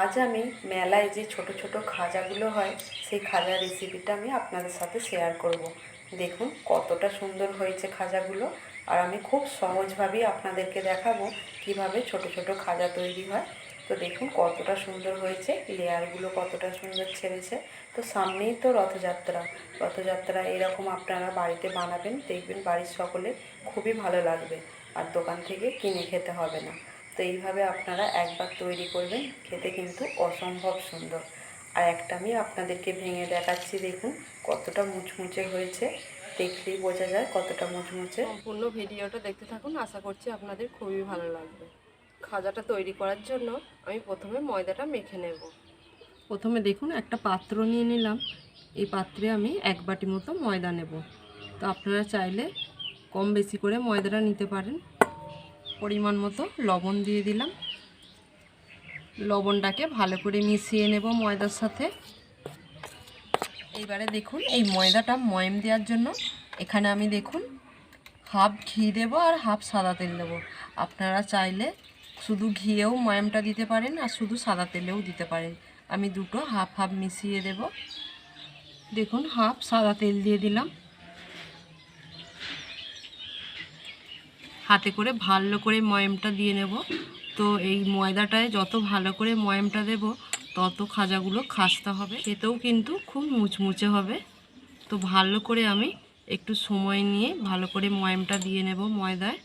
আজ আমি মেলায় যে ছোট ছোট খাজাগুলো হয়, সেই খাজার রেসিপিটা আমি আপনাদের সাথে শেয়ার করব। দেখুন কতটা সুন্দর হয়েছে খাজাগুলো, আর আমি খুব সহজভাবেই আপনাদেরকে দেখাবো কীভাবে ছোট ছোট খাজা তৈরি হয়। তো দেখুন কতটা সুন্দর হয়েছে লেয়ারগুলো কতটা সুন্দর ছেড়েছে। তো সামনেই তো রথযাত্রা রথযাত্রা এরকম আপনারা বাড়িতে বানাবেন, দেখবেন বাড়ির সকলে খুবই ভালো লাগবে, আর দোকান থেকে কিনে খেতে হবে না। তো এইভাবে আপনারা একবার তৈরি করবেন খেতে কিন্তু অসম্ভব সুন্দর। আর একটা আমি আপনাদেরকে ভেঙে দেখাচ্ছি দেখুন কতটা মুচমুচে হয়েছে। দেখলেই বোঝা যায় কতটা মুচমুচে। সম্পূর্ণ ভিডিওটা দেখতে থাকুন আশা করছি আপনাদের খুবই ভালো লাগবে। খাজাটা তৈরি করার জন্য আমি প্রথমে ময়দাটা মেখে নেব। প্রথমে দেখুন একটা পাত্র নিয়ে নিলাম। এই পাত্রে আমি এক বাটি মতো ময়দা নেব। তো আপনারা চাইলে কম বেশি করে ময়দাটা নিতে পারেন। পরিমাণ মতো লবণ দিয়ে দিলাম। লবণটাকে ভালো করে মিশিয়ে নেব ময়দার সাথে। এইবারে দেখুন, এই ময়দাটা ময়ম দেওয়ার জন্য এখানে আমি দেখুন, হাফ ঘি দেবো আর হাফ সাদা তেল দেবো। আপনারা চাইলে শুধু ঘিয়েও ময়ামটা দিতে পারেন আর শুধু সাদা তেলেও দিতে পারেন। আমি দুটো হাফ হাফ মিশিয়ে দেব। দেখুন, হাফ সাদা তেল দিয়ে দিলাম। হাতে করে ভালো করে ময়ামটা দিয়ে নেব। তো এই ময়দাটায় যত ভালো করে ময়ামটা দেব, তত খাজাগুলো খাসতে হবে। খেতেও কিন্তু খুব মুচমুচে হবে। তো ভালো করে আমি একটু সময় নিয়ে ভালো করে ময়ামটা দিয়ে নেব ময়দায়।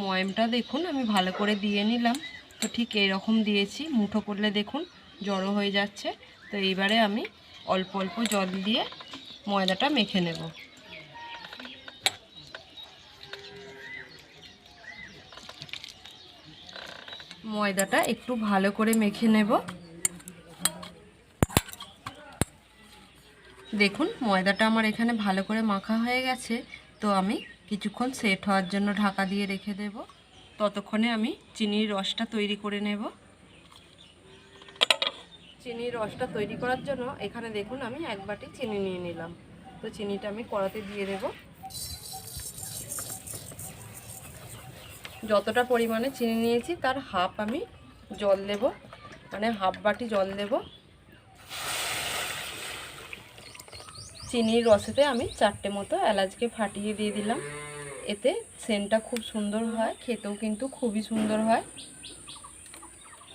ময়ামটা দেখুন, আমি ভালো করে দিয়ে নিলাম। তো ঠিক এইরকম দিয়েছি। মুঠো করলে দেখুন জড়ো হয়ে যাচ্ছে। তো এইবারে আমি অল্প অল্প জল দিয়ে ময়দাটা মেখে নেব। ময়দাটা একটু ভালো করে মেখে নেব। দেখুন, ময়দাটা আমার এখানে ভালো করে মাখা হয়ে গেছে, তো আমি কিছুক্ষণ সেট হওয়ার জন্য ঢাকা দিয়ে রেখে দেব। ততক্ষণে আমি চিনির রসটা তৈরি করে নেব। চিনির রসটা তৈরি করার জন্য এখানে দেখুন, আমি এক বাটি চিনি নিয়ে নিলাম। তো চিনিটা আমি কড়াতে দিয়ে দেব। যতটা পরিমাণে চিনি নিয়েছি, তার হাফ আমি জল দেব। মানে হাফ বাটি জল দেব। চিনির রসেতে আমি চারটে মতো এলাচকে ফাটিয়ে দিয়ে দিলাম। এতে সেন্টটা খুব সুন্দর হয়, খেতেও কিন্তু খুবই সুন্দর হয়।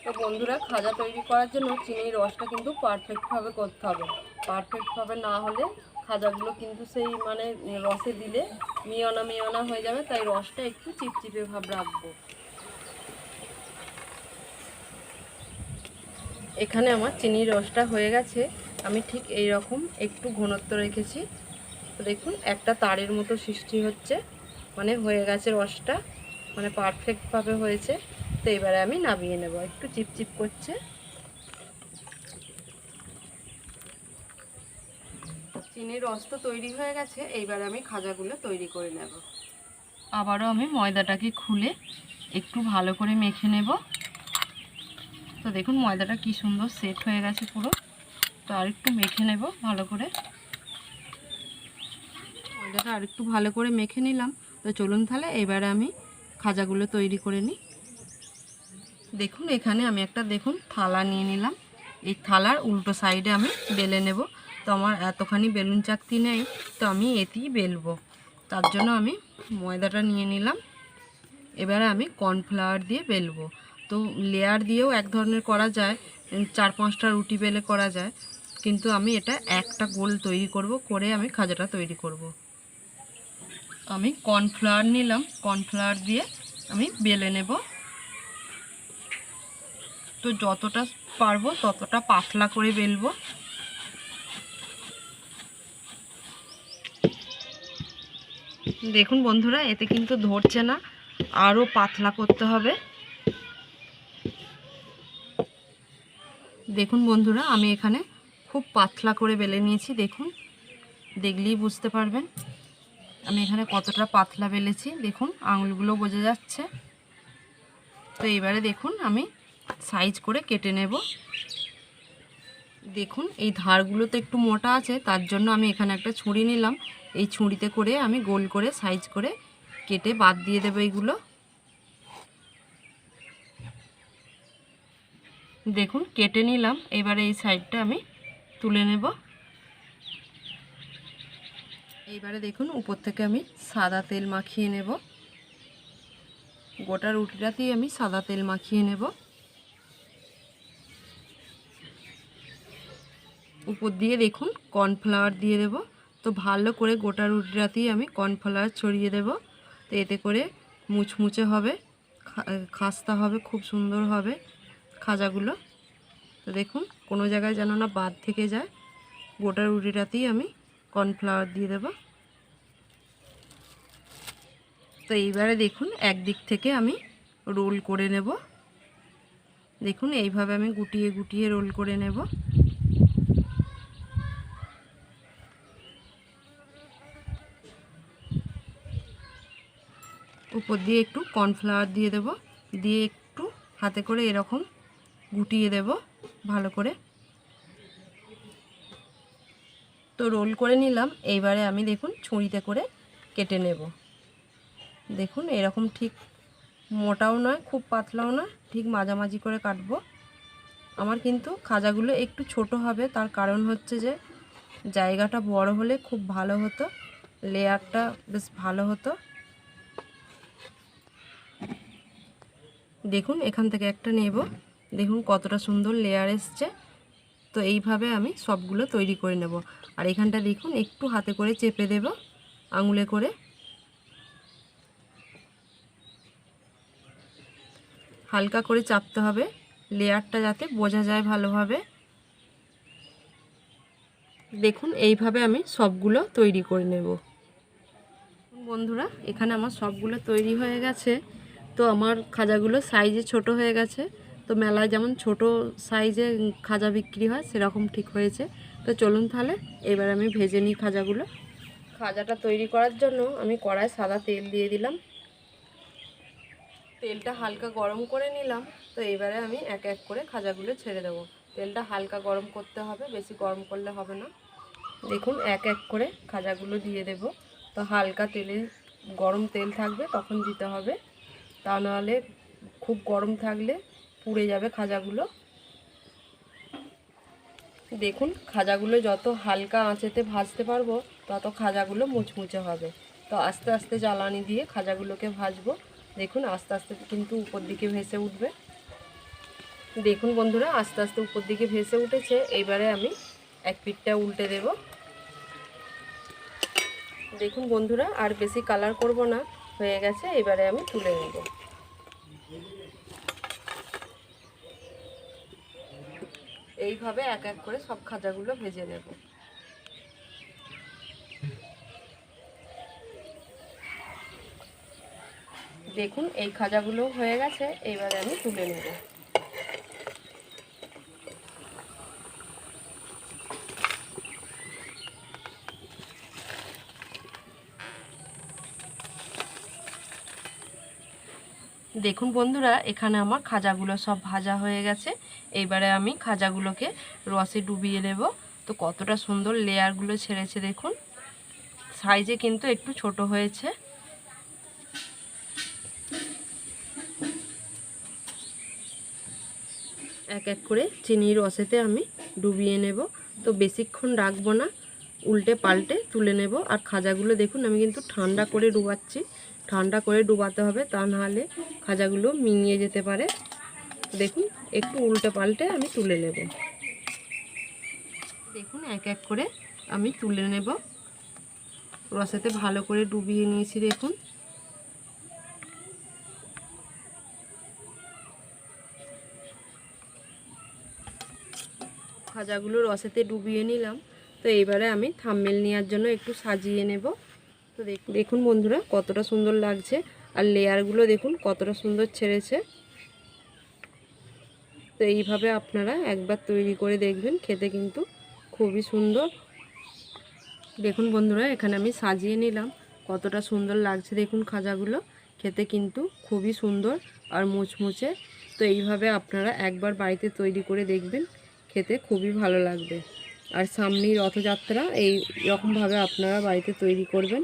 তো বন্ধুরা, খাজা তৈরি করার জন্য চিনির রসটা কিন্তু পারফেক্টভাবে করতে হবে। পারফেক্টভাবে না হলে খাজাগুলো কিন্তু সেই মানে রসে দিলে মিয়না মিয়না হয়ে যাবে, তাই রসটা একটু চিপচিপে ভাব রাখব। এখানে আমার চিনির রসটা হয়ে গেছে, আমি ঠিক এই রকম একটু ঘনত্ব রেখেছি। দেখুন, একটা তারের মতো সৃষ্টি হচ্ছে মানে হয়ে গেছে রসটা মানে পারফেক্টভাবে হয়েছে। তো এবারে আমি নামিয়ে নেব, একটু চিপচিপ করছে। চিনির রস তো তৈরি হয়ে গেছে, এইবারে আমি খাজাগুলো তৈরি করে নেব। আবারও আমি ময়দাটাকে খুলে একটু ভালো করে মেখে নেব। তো দেখুন ময়দাটা কি সুন্দর সেট হয়ে গেছে পুরো। তো আর একটু মেখে নেব ভালো করে। ময়দাটা আরেকটু ভালো করে মেখে নিলাম। তো চলুন তাহলে এবারে আমি খাজাগুলো তৈরি করে নিই। দেখুন এখানে আমি একটা, দেখুন থালা নিয়ে নিলাম। এই থালার উল্টো সাইডে আমি বেলে নেব। তো আমার এতখানি বেলুন চাকতি নেই, তো আমি এতেই বেলবো। তার জন্য আমি ময়দাটা নিয়ে নিলাম। এবারে আমি কর্নফ্লাওয়ার দিয়ে বেলবো। তো লেয়ার দিয়েও এক ধরনের করা যায় চার পাঁচটা রুটি বেলে করা যায়। কিন্তু আমি এটা একটা গোল তৈরি করব, করে আমি খাজাটা তৈরি করব। আমি কর্নফ্লাওয়ার নিলাম, কর্নফ্লাওয়ার দিয়ে আমি বেলে নেব। তো যতটা পারব ততটা পাতলা করে বেলবো। দেখুন বন্ধুরা, এতে কিন্তু ধরছে না আরও পাতলা করতে হবে। দেখুন বন্ধুরা, আমি এখানে খুব পাতলা করে বেলে নিয়েছি, দেখুন। দেখলেই বুঝতে পারবেন আমি এখানে কতটা পাতলা বেলেছি। দেখুন, আঙুলগুলো বোঝা যাচ্ছে। তো এবারে দেখুন, আমি সাইজ করে কেটে নেব। দেখুন, এই ধারগুলো তো একটু মোটা আছে, তার জন্য আমি এখানে একটা ছুরি নিলাম। এই ছুঁড়িতে করে আমি গোল করে, সাইজ করে কেটে বাদ দিয়ে দেবো এইগুলো। দেখুন, কেটে নিলাম। এবারে এই সাইডটা আমি তুলে নেব। এইবারে দেখুন, উপর থেকে আমি সাদা তেল মাখিয়ে নেব। গোটা রুটিটাতেই আমি সাদা তেল মাখিয়ে নেব। উপর দিয়ে দেখুন, কর্নফ্লাওয়ার দিয়ে দেব। তো ভালো করে গোটা রুটিটাতেই আমি কর্নফ্লাওয়ার ছড়িয়ে দেব। তো এতে করে মুচমুচে হবে খাস্তা হবে, খুব সুন্দর হবে খাজাগুলো। তো দেখুন, কোনো জায়গায় যেন না বাদ থেকে যায়। গোটা রুটিটাতেই আমি কর্নফ্লাওয়ার দিয়ে দেব। তো এইবারে দেখুন, একদিক থেকে আমি রোল করে নেব। দেখুন, এইভাবে আমি গুটিয়ে গুটিয়ে রোল করে নেব। উপর দিয়ে একটু কর্নফ্লাওয়ার দিয়ে দেব। দিয়ে একটু হাতে করে এরকম গুটিয়ে দেব ভালো করে। তো রোল করে নিলাম। এইবারে আমি দেখুন ছুরিতে করে কেটে নেব। দেখুন এরকম ঠিক মোটাও নয়, খুব পাতলাও নয়, ঠিক মাঝামাঝি করে কাটবো। আমার কিন্তু খাজাগুলো একটু ছোট হবে, তার কারণ হচ্ছে যে জায়গাটা বড় হলে খুব ভালো হতো লেয়ারটা বেশ ভালো হতো। দেখুন, এখান থেকে একটা নেব। দেখুন কতটা সুন্দর লেয়ার এসছে। তো এইভাবে আমি সবগুলো তৈরি করে নেব। আর এখানটা দেখুন, একটু হাতে করে চেপে দেব আঙুলে করে। হালকা করে চাপতে হবে। লেয়ারটা যাতে বোঝা যায় ভালোভাবে। দেখুন, এইভাবে আমি সবগুলো তৈরি করে নেব। বন্ধুরা, এখানে আমার সবগুলো তৈরি হয়ে গেছে। তো আমার খাজাগুলো সাইজে ছোট হয়ে গেছে। তো মেলায় যেমন ছোট সাইজে খাজা বিক্রি হয়, সেরকম ঠিক হয়েছে। তো চলুন তাহলে, এবার আমি ভেজে নিই খাজাগুলো। খাজাটা তৈরি করার জন্য আমি কড়ায় সাদা তেল দিয়ে দিলাম। তেলটা হালকা গরম করে নিলাম। তো এবারে আমি এক এক করে খাজাগুলো ছেড়ে দেবো। তেলটা হালকা গরম করতে হবে, বেশি গরম করলে হবে না। দেখুন, এক এক করে খাজাগুলো দিয়ে দেব। তো হালকা তেলে, গরম তেল থাকবে, তখন দিতে হবে। তা নাহলে খুব গরম থাকলে পুড়ে যাবে খাজাগুলো। দেখুন, খাজাগুলো যত হালকা আঁচেতে ভাজতে পারব, তত খাজাগুলো মুচমুচে হবে। তো আস্তে আস্তে জ্বালানি দিয়ে খাজাগুলোকে ভাজবো। দেখুন, আস্তে আস্তে কিন্তু উপর দিকে ভেসে উঠবে। দেখুন বন্ধুরা, আস্তে আস্তে উপর দিকে ভেসে উঠেছে। এইবারে আমি এক পিঠটা উল্টে দেব। দেখুন বন্ধুরা, আর বেশি কালার করব না। হয়ে গেছে, এবারে আমি তুলে নেব। এইভাবে এক এক করে সব খাজাগুলো ভেজে নেব। দেখুন, এই খাজাগুলো হয়ে গেছে এইবারে আমি তুলে নেব। দেখুন বন্ধুরা, এখানে আমার খাজাগুলো সব ভাজা হয়ে গেছে। এইবারে আমি খাজাগুলোকে রসে ডুবিয়ে নেব। তো কতটা সুন্দর লেয়ারগুলো ছেড়েছে দেখুন। সাইজে কিন্তু একটু ছোট হয়েছে। এক এক করে চিনির রসেতে আমি ডুবিয়ে নেব। তো বেশিক্ষণ রাখব না। উল্টে পাল্টে তুলে নেব। আর খাজাগুলো দেখুন, আমি কিন্তু ঠান্ডা করে ডুবাচ্ছি। ঠান্ডা করে ডুবাতে হবে, তা নাহলে খাজাগুলো মিঙিয়ে যেতে পারে। দেখুন, একটু উল্টে পাল্টে আমি তুলে নেব। দেখুন, এক এক করে আমি তুলে নেব। রসেতে ভালো করে ডুবিয়ে নিয়েছি, দেখুন। খাজাগুলো রসেতে ডুবিয়ে নিলাম। তো এইবারে আমি থাম্মেল নেওয়ার জন্য একটু সাজিয়ে নেব। তো দেখ- দেখুন বন্ধুরা, কতটা সুন্দর লাগছে। আর লেয়ারগুলো দেখুন, কতটা সুন্দর ছেড়েছে। তো এইভাবে আপনারা একবার তৈরি করে দেখবেন, খেতে কিন্তু খুবই সুন্দর। দেখুন বন্ধুরা, এখানে আমি সাজিয়ে নিলাম। কতটা সুন্দর লাগছে দেখুন খাজাগুলো, খেতে কিন্তু খুবই সুন্দর আর মুচমুচে। তো এইভাবে আপনারা একবার বাড়িতে তৈরি করে দেখবেন, খেতে খুবই ভালো লাগবে। আর সামনেই রথযাত্রা, এই রকমভাবে আপনারা বাড়িতে তৈরি করবেন।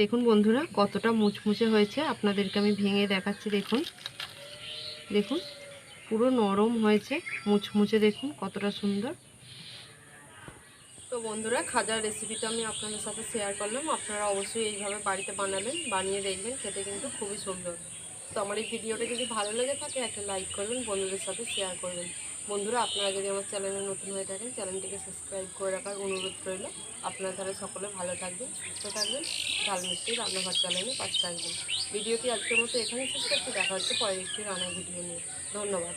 দেখুন বন্ধুরা, কতটা মুচমুচে হয়েছে। আপনাদেরকে আমি ভেঙে দেখাচ্ছি, দেখুন। দেখুন, পুরো নরম হয়েছে, মুচমুচে দেখুন কতটা সুন্দর। তো বন্ধুরা, খাজার রেসিপিটা আমি আপনাদের সাথে শেয়ার করলাম। আপনারা অবশ্যই এইভাবে বাড়িতে বানাবেন, বানিয়ে দেখবেন, খেতে কিন্তু খুবই সুন্দর। তো আমার এই ভিডিওটা যদি ভালো লেগে থাকে, একটা লাইক করবেন, বন্ধুদের সাথে শেয়ার করবেন। বন্ধুরা, আপনারা যদি আমার চ্যানেলে নতুন হয়ে থাকেন, চ্যানেলটিকে সাবস্ক্রাইব করে রাখার অনুরোধ রইল। আপনারা তাহলে সকলে ভালো থাকবেন, সুস্থ থাকবেন। ঝাল মিষ্টি, রান্নাঘর চ্যানেলে পাশে থাকবেন। ভিডিওটি আজকের মতো এখানে শেষ করছি। দেখা হচ্ছে পরের একটি রান্নার ভিডিও নিয়ে। ধন্যবাদ।